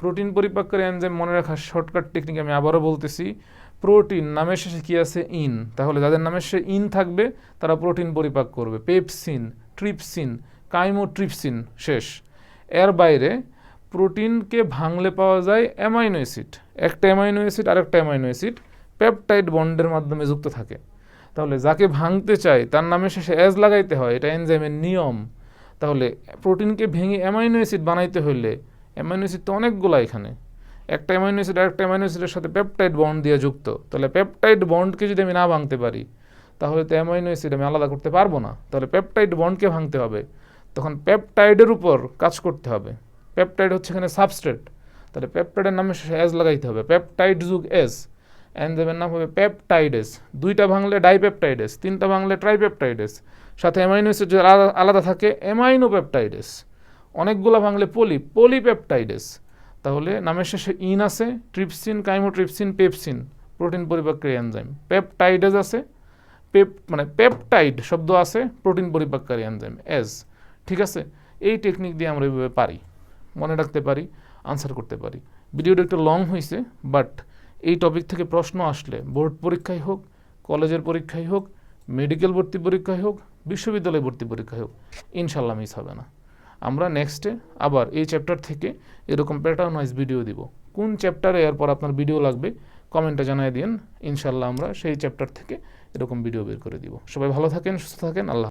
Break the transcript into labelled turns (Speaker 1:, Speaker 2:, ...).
Speaker 1: Protein পরিপাককারী enzyme মনে রাখার শর্টকাট টেকনিক আমি আবারও বলতেছি। প্রোটিন নামের শেষে কি আছে? ইন তাহলে যাদের নামের শেষে ইন থাকবে, তারা প্রোটিন পরিপাক করবে। পেপসিন ট্রিপসিন কাইমোট্রিপসিন শেষ। এর বাইরে প্রোটিনকে ভাঙলে পাওয়া যায় অ্যামাইনো অ্যাসিড একটা অ্যামাইনো অ্যাসিড আর একটা অ্যামাইনো অ্যাসিড পেপটাইড বন্ডের মাধ্যমে যুক্ত থাকে। তাহলে যাকে ভাঙতে চায়, তার নামের শেষে অ্যাজ লাগাইতে হয়, এটা এনজাইমের নিয়ম। তাহলে প্রোটিনকে ভেঙে অ্যামাইনো অ্যাসিড বানাইতে হইলে অ্যামাইনো অ্যাসিড তো অনেকগুলো এখানে। একটা অ্যামাইনো অ্যাসিড আরেকটা অ্যামাইনো অ্যাসিডের সাথে পেপটাইড বন্ড দিয়ে যুক্ত। তাহলে পেপটাইড বন্ডকে যদি আমি না ভাঙতে পারি, তাহলে তো অ্যামাইনো অ্যাসিড আমি আলাদা করতে পারব না। তাহলে পেপটাইড বন্ডকে ভাঙতে হবে। তখন পেপটাইডের উপর কাজ করতে হবে। পেপটাইড হচ্ছে এখানে সাবস্ট্রেট। তাহলে পেপটাইডের নামে এস লাগাইতে হবে। পেপটাইড যুগ এস। এনজাইমের নাম হবে পেপটাইডেস দুইটা ভাঙলে ডাইপেপটাইডেস তিনটা ভাঙলে ট্রাইপেপটাইডেস সাথে অ্যামাইনো অ্যাসিড আলাদা থাকে অ্যামাইনোপেপটাইডেস অনেকগুলো ভাঙলে পলি, পলিপেপটাইডেস। তাহলে নামের শেষে ইন আছে, ট্রিপসিন, কাইমোট্রিপসিন, পেপসিন, প্রোটিন পরিপাককারী এনজাইম। পেপটাইডেস আছে, পেপ মানে পেপটাইড শব্দ আছে, প্রোটিন পরিপাককারী এনজাইম। এস, ঠিক আছে? এই টেকনিক দিয়ে আমরা এইভাবে পারি। মনে রাখতে পারি, আনসার করতে পারি। ভিডিওটা একটু লং হয়েছে বাট এই টপিক থেকে প্রশ্ন আসলে বোর্ড পরীক্ষায় হোক, কলেজের পরীক্ষায় হোক, মেডিকেল ভর্তি পরীক্ষায় হোক, বিশ্ববিদ্যালয় ভর্তি পরীক্ষায় হোক ইনশাল্লাহ মিস হবে না। আমরা নেক্সটে আবার এই চ্যাপ্টার থেকে এরকম প্যাটার্ন ওয়াইজ ভিডিও দিব। কোন চ্যাপ্টারে এরপর আপনার ভিডিও লাগবে কমেন্টে জানিয়ে দিন। ইনশাল্লাহ আমরা সেই চ্যাপ্টার থেকে এরকম ভিডিও বের করে দিব। সবাই ভালো থাকেন, সুস্থ থাকেন, আল্লাহ